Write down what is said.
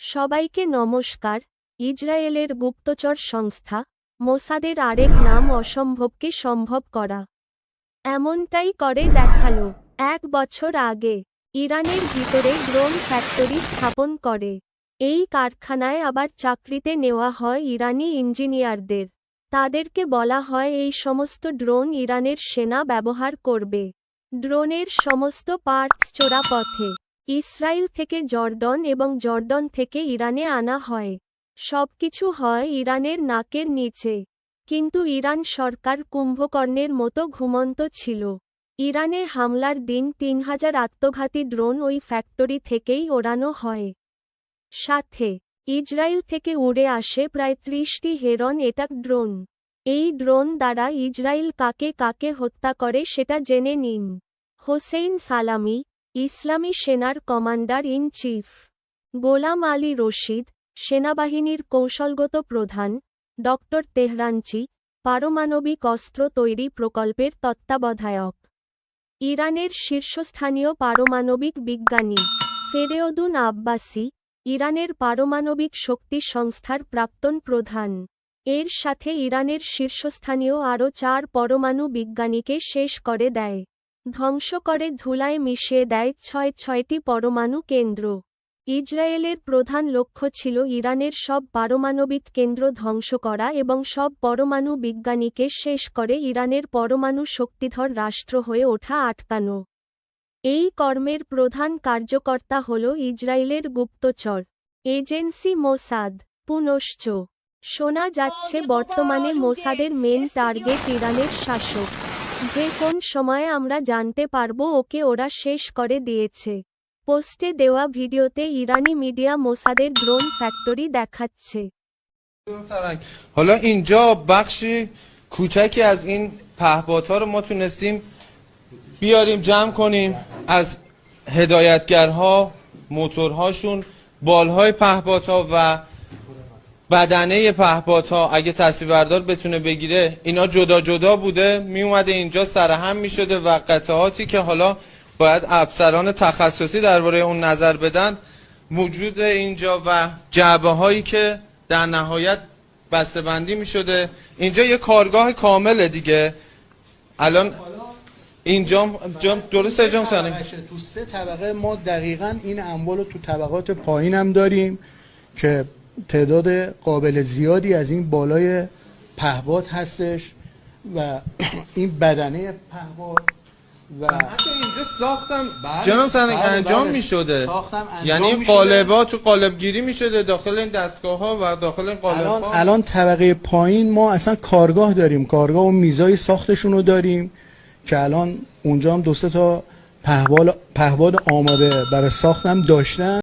সবাইকে নমস্কার ইসরায়েলের গুপ্তচর সংস্থা, মোসাদের আরেক নাম অসম্ভবকে সম্ভব করা। এমনটাই করে দেখাল, এক বছর আগে, ইরানের ভিতরে ড্রোন ফ্যাক্টরি স্থাপন করে। এই কারখানায় আবার চাকরিতে নেওয়া হয় ইরানি ইঞ্জিনিয়ারদের। তাদেরকে বলা হয় এই সমস্ত ড্রোন ইরানের সেনা ব্যবহার করবে। ড্রোনের সমস্ত পার্টস চোরা পথে ইসরায়েল থেকে জর্ডন এবং জর্ডন থেকে ইরানে আনা হয়। সবকিছু হয় ইরানের নাকের নিচে। কিন্তু ইরান সরকার কুম্ভকর্ণের মতো ঘুমন্ত ছিল। ইরানে হামলার দিন তিন হাজার আত্মঘাতী ড্রোন ওই ফ্যাক্টরি থেকেই ওড়ানো হয়। সাথে ইসরায়েল থেকে উড়ে আসে প্রায় ত্রিশটি হেরন এটাক ড্রোন। এই ড্রোন দ্বারা ইসরায়েল কাকে কাকে হত্যা করে সেটা জেনে নিন। হোসেইন সালামি ইসলামী সেনার commander in chief. Gholam Ali Rashid, সেনাবাহিনীর কৌশলগত প্রধান ডক্টর তেহরানচি পারমাণবিক অস্ত্র তৈরি প্রকল্পের তত্ত্বাবধায়ক। ইরানের শীর্ষস্থানীয় পারমাণবিক বিজ্ঞানী ফেরেওদুন আব্বাসি, ইরানের পারমাণবিক শক্তি সংস্থার প্রাক্তন প্রধান। এর সাথে ইরানের শীর্ষস্থানীয় আরও চার পরমাণু বিজ্ঞানীকে শেষ করে দেয়। ধ্বংস করে ধুলায় মিশিয়ে দেয় ছয় ছয়টি পরমাণু কেন্দ্র। ইসরায়েলের প্রধান লক্ষ্য ছিল ইরানের সব পারমাণবিক কেন্দ্র ধ্বংস করা এবং সব পরমাণু বিজ্ঞানীকে শেষ করে ইরানের পরমাণু শক্তিধর রাষ্ট্র হয়ে ওঠা আটকানো। এই কর্মের প্রধান কার্যকর্তা হল ইসরায়েলের গুপ্তচর এজেন্সি মোসাদ। পুনশ্চ শোনা যাচ্ছে বর্তমানে মোসাদের মেন টার্গেট ইরানের শাসক। যে কোন সময়ে আমরা জানতে পারবো ওকে ওরা শেষ করে দিয়েছে পোস্টে দেওয়া ভিডিওতে ইরানি মিডিয়া মোসাদের ড্রোন ফ্যাক্টরি দেখাচ্ছে حالا اینجا بخشی کوچکی از این پهپادها رو ما تونستیم بیاریم جمع کنیم از هدایتگرها موتورهاشون بالهای پهپادها و بدنه پهپادها اگه تصویر بردار بتونه بگیره اینا جدا جدا بوده می اومده اینجا سرهم می شده و قطعاتی که حالا باید افسران تخصصی درباره اون نظر بدن موجود اینجا و جعبه هایی که در نهایت بسته بندی می شده اینجا یه کارگاه کامله دیگه. الان اینجا جام درسته جام طبقشه. تو سه طبقه ما دقیقا این اموال رو تو طبقات پایین هم داریم که تعداد قابل زیادی از این بالای پهباد هستش و این بدنه پهباد و حتی اینجا ساختم بله. جناب سرنگ بله، انجام بله. می شده ساختم انجام یعنی می‌شده. قالبا تو قالب گیری می شده داخل این دستگاه ها و داخل این قالب الان ها الان طبقه پایین ما اصلا کارگاه داریم کارگاه و میزای ساختشون رو داریم که الان اونجا هم دو سه تا پهبال پهباد آماده برای ساختم داشتن